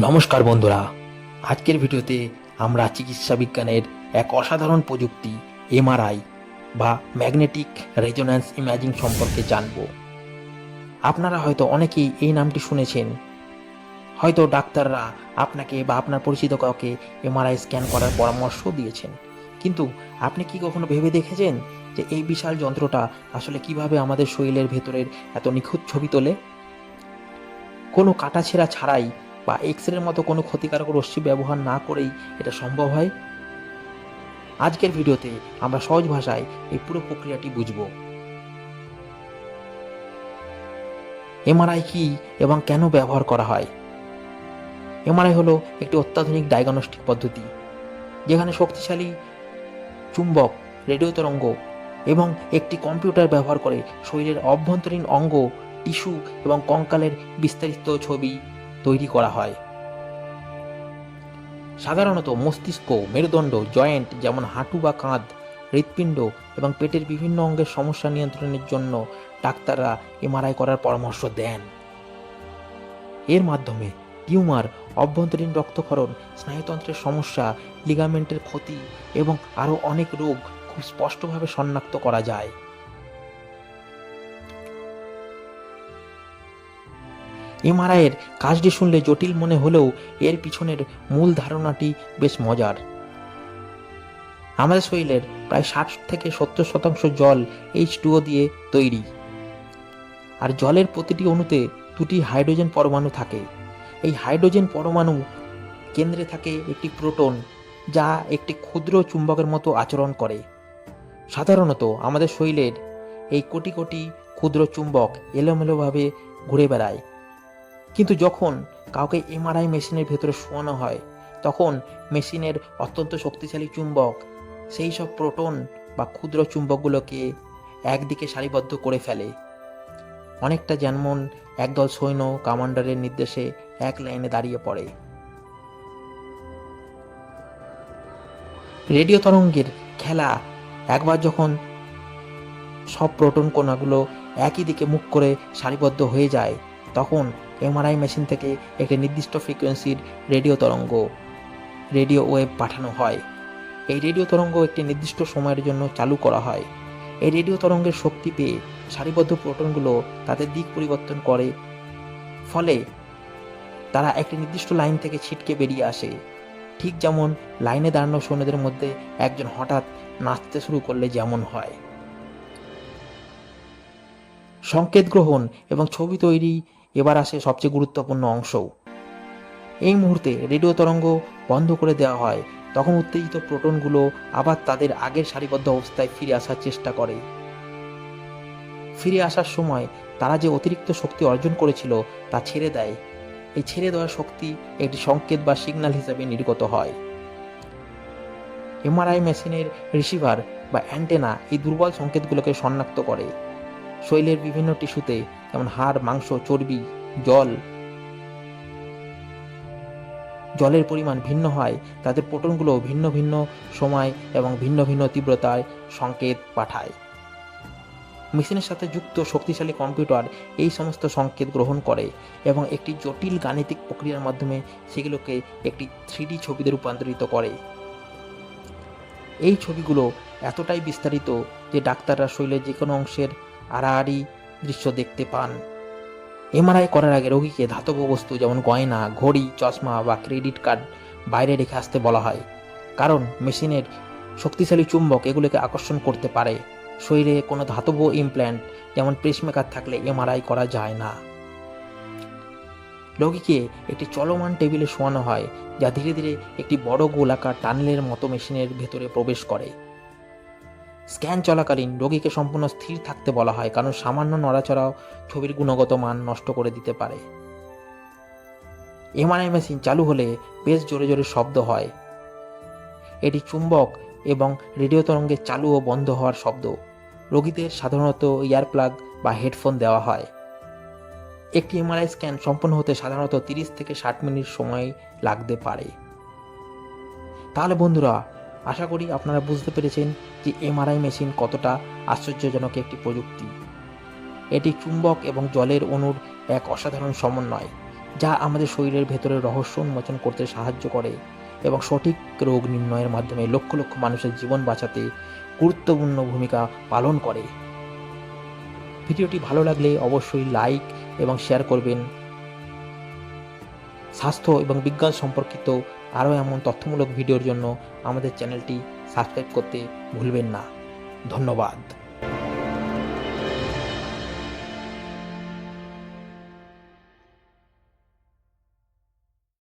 নমস্কার বন্ধুরা। আজকের ভিডিওতে আমরা চিকিৎসা বিজ্ঞানের এক অসাধারণ প্রযুক্তি, এমআরআই বা ম্যাগনেটিক রেজোন্যান্স ইমেজিং সম্পর্কে জানব। আপনারা হয়তো অনেকেই এই নামটি শুনেছেন। হয়তো ডাক্তাররা আপনাকে বা আপনার পরিচিত কাউকে এমআরআই স্ক্যান করার পরামর্শ দিয়েছেন। কিন্তু আপনি কি কখনো ভেবে দেখেছেন যে এই বিশাল যন্ত্রটা আসলে কীভাবে আমাদের শরীরের ভেতরের এত নিখুঁত ছবি তোলে? কোনো কাটাছেঁড়া ছাড়াই বা এক্স রের মতো কোনো ক্ষতিকারক রশ্মি ব্যবহার না করেই এটা সম্ভব হয়? আজকের ভিডিওতে আমরা সহজ ভাষায় এই পুরো প্রক্রিয়াটি বুঝব। এমআরআই কি এবং কেন ব্যবহার করা হয়? এমআরআই হলো একটি অত্যাধুনিক ডায়াগনস্টিক পদ্ধতি, যেখানে শক্তিশালী চুম্বক, রেডিও তরঙ্গ এবং একটি কম্পিউটার ব্যবহার করে শরীরের অভ্যন্তরীণ অঙ্গ, টিস্যু এবং কঙ্কালের বিস্তারিত ছবি তৈরি করা হয়। সাধারণত মস্তিষ্ক, মেরুদণ্ড, জয়েন্ট যেমন হাঁটু বা কাঁধ, হৃৎপিণ্ড এবং পেটের বিভিন্ন অঙ্গের সমস্যা নিয়ন্ত্রণের জন্য ডাক্তাররা এমআরআই করার পরামর্শ দেন। এর মাধ্যমে টিউমার, অভ্যন্তরীণ রক্তক্ষরণ, স্নায়ুতন্ত্রের সমস্যা, লিগামেন্টের ক্ষতি এবং আরও অনেক রোগ খুব স্পষ্টভাবে শনাক্ত করা যায়। এমআরআইয়ের কাজটি শুনলে জটিল মনে হলেও এর পিছনের মূল ধারণাটি বেশ মজার। আমাদের শরীরের প্রায় ষাট থেকে সত্তর শতাংশ জল এইচ টুও দিয়ে তৈরি। আর জলের প্রতিটি অণুতে দুটি হাইড্রোজেন পরমাণু থাকে। এই হাইড্রোজেন পরমাণু কেন্দ্রে থাকে একটি প্রোটন, যা একটি ক্ষুদ্র চুম্বকের মতো আচরণ করে। সাধারণত আমাদের শরীরের এই কোটি কোটি ক্ষুদ্র চুম্বক এলোমেলোভাবে ঘুরে বেড়ায়। কিন্তু যখন কাউকে এমআরআই মেশিনের ভেতরে শোয়ানো হয়, তখন মেশিনের অত্যন্ত শক্তিশালী চুম্বক, সেই সব প্রোটন বা ক্ষুদ্র চুম্বকগুলোকে একদিকে সারিবদ্ধ করে ফেলে। অনেকটা যেমন একদল সৈন্য কমান্ডারের নির্দেশে এক লাইনে দাঁড়িয়ে পড়ে। রেডিও তরঙ্গের খেলা একবার যখন সব প্রোটন কণাগুলো একই দিকে মুখ করে সারিবদ্ধ হয়ে যায় তখন এমআরআই মেশিন থেকে একটি নির্দিষ্ট ফ্রিকোয়েন্সির রেডিও তরঙ্গ, রেডিও ওয়েভ পাঠানো হয়। এই রেডিও তরঙ্গ একটি নির্দিষ্ট সময়ের জন্য চালু করা হয়। এই রেডিও তরঙ্গের শক্তি পেয়ে সারিবদ্ধ প্রোটনগুলো তাদের দিক পরিবর্তন করে, ফলে তারা একটি নির্দিষ্ট লাইন থেকে ছিটকে বেরিয়ে আসে। ঠিক যেমন লাইনে দাঁড়ানো সৈন্যদের মধ্যে একজন হঠাৎ নাচতে শুরু করলে যেমন হয়। সংকেত গ্রহণ এবং ছবি তৈরি এবার আসে সবচেয়ে গুরুত্বপূর্ণ অংশ এই মুহূর্তে রেডিও তরঙ্গ বন্ধ করে দেওয়া হয়, তখন উত্তেজিত প্রোটনগুলো আবার তাদের আগের সারিবদ্ধ অবস্থায় ফিরে আসার চেষ্টা করে। ফিরে আসার সময় তারা যে অতিরিক্ত শক্তি অর্জন করেছিল তা ছেড়ে দেয়। এই ছেড়ে দেওয়ার শক্তি একটি সংকেত বা সিগন্যাল হিসেবে নির্গত হয়। এমআরআই মেশিনের রিসিভার বা অ্যান্টেনা এই দুর্বল সংকেতগুলোকে শনাক্ত করে। শরীরের বিভিন্ন টিস্যুতে, যেমন হাড়, মাংস, চর্বি, জল। জলের পরিমাণ ভিন্ন হয়, তাদের প্রোটনগুলো ভিন্ন ভিন্ন সময় এবং ভিন্ন ভিন্ন তীব্রতায় সংকেত পাঠায়। মেশিনের সাথে যুক্ত শক্তিশালী কম্পিউটার এই সমস্ত সংকেত গ্রহণ করে এবং একটি জটিল গাণিতিক প্রক্রিয়ার মাধ্যমে সেগুলোকে একটি থ্রিডি ছবিতে রূপান্তরিত করে। এই ছবিগুলো এতটাই বিস্তারিত যে ডাক্তাররা শরীরের যে কোনো অংশের আড়াআড়ি দৃশ্য দেখতে পান। এমআরআই করার আগে রোগীকে ধাতব বস্তু যেমন গয়না, ঘড়ি, চশমা বা ক্রেডিট কার্ড বাইরে রেখে আসতে বলা হয়। কারণ মেশিনের শক্তিশালী চুম্বক এগুলোকে আকর্ষণ করতে পারে। শরীরে কোনো ধাতব ইমপ্ল্যান্ট যেমন পেসমেকার থাকলে এমআরআই করা যায় না। রোগীকে একটি চলমান টেবিলে শোয়ানো হয়, যা ধীরে ধীরে একটি বড় গোলাকার টানেলের মতো মেশিনের ভেতরে প্রবেশ করে। স্ক্যান চলাকালীন রোগীকে সম্পূর্ণ স্থির থাকতে বলা হয়, কারণ সামান্য নড়াচড়াও ছবির গুণগত মান নষ্ট করে দিতে পারে। এমআরআই মেশিন চালু হলে বেশ জোরে জোরে শব্দ হয়। এটি চুম্বক এবং রেডিও তরঙ্গের চালু ও বন্ধ হওয়ার শব্দ। রোগীদের সাধারণত ইয়ার প্লাগ বা হেডফোন দেওয়া হয়। একটি এমআরআই স্ক্যান সম্পন্ন হতে সাধারণত তিরিশ থেকে ষাট মিনিট সময় লাগতে পারে। তাহলে বন্ধুরা আশা করি আপনারা বুঝতে পেরেছেন যে এমআরআই মেশিন কতটা আশ্চর্যজনক একটি প্রযুক্তি। এটি চুম্বক এবং জলের অণুর এক অসাধারণ সমন্বয়, যা আমাদের শরীরের ভেতরের রহস্য উন্মোচন করতে সাহায্য করে এবং সঠিক রোগ নির্ণয়ের মাধ্যমে লক্ষ লক্ষ মানুষের জীবন বাঁচাতে গুরুত্বপূর্ণ ভূমিকা পালন করে। ভিডিওটি ভালো লাগলে অবশ্যই লাইক এবং শেয়ার করবেন। স্বাস্থ্য এবং বিজ্ঞান সম্পর্কিত আরও এমন তথ্যমূলক ভিডিওর জন্য আমাদের চ্যানেলটি সাবস্ক্রাইব করতে ভুলবেন না। ধন্যবাদ।